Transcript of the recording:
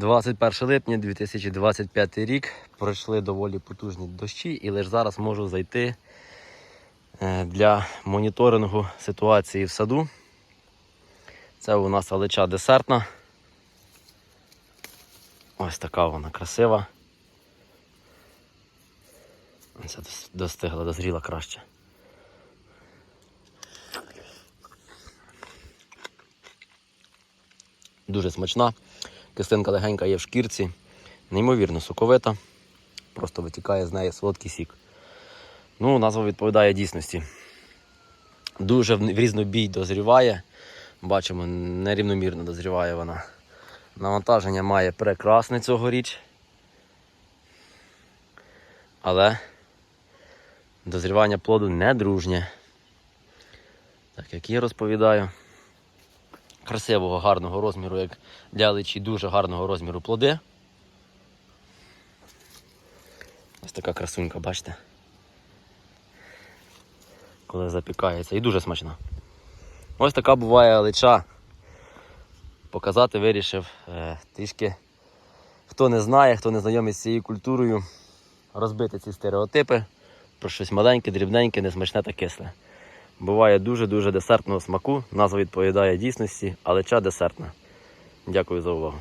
21 липня 2025 рік. Пройшли доволі потужні дощі і лише зараз можу зайти е, для моніторингу ситуації в саду. Це у нас алеча десертна. Ось така вона красива. Це дос- достигла, дозріла краще. Дуже смачна. Кислинка легенька є в шкірці. Неймовірно соковита. Просто витікає з неї солодкий сік. Ну, назва відповідає дійсності. Дуже в різнобій дозріває. Бачимо, нерівномірно дозріває вона. Навантаження має прекрасне цьогоріч. Але дозрівання плоду не дружнє. Так як я розповідаю. Красивого, гарного розміру, як для личі дуже гарного розміру плоди. Ось така красунька, бачите? Коли запікається. І дуже смачна. Ось така буває лича. Показати вирішив е, трішки. Хто не знає, хто не знайомий з цією культурою, розбити ці стереотипи про щось маленьке, дрібненьке, несмачне та кисле. Буває дуже-дуже десертного смаку. Назва відповідає дійсності, але ча десертна. Дякую за увагу.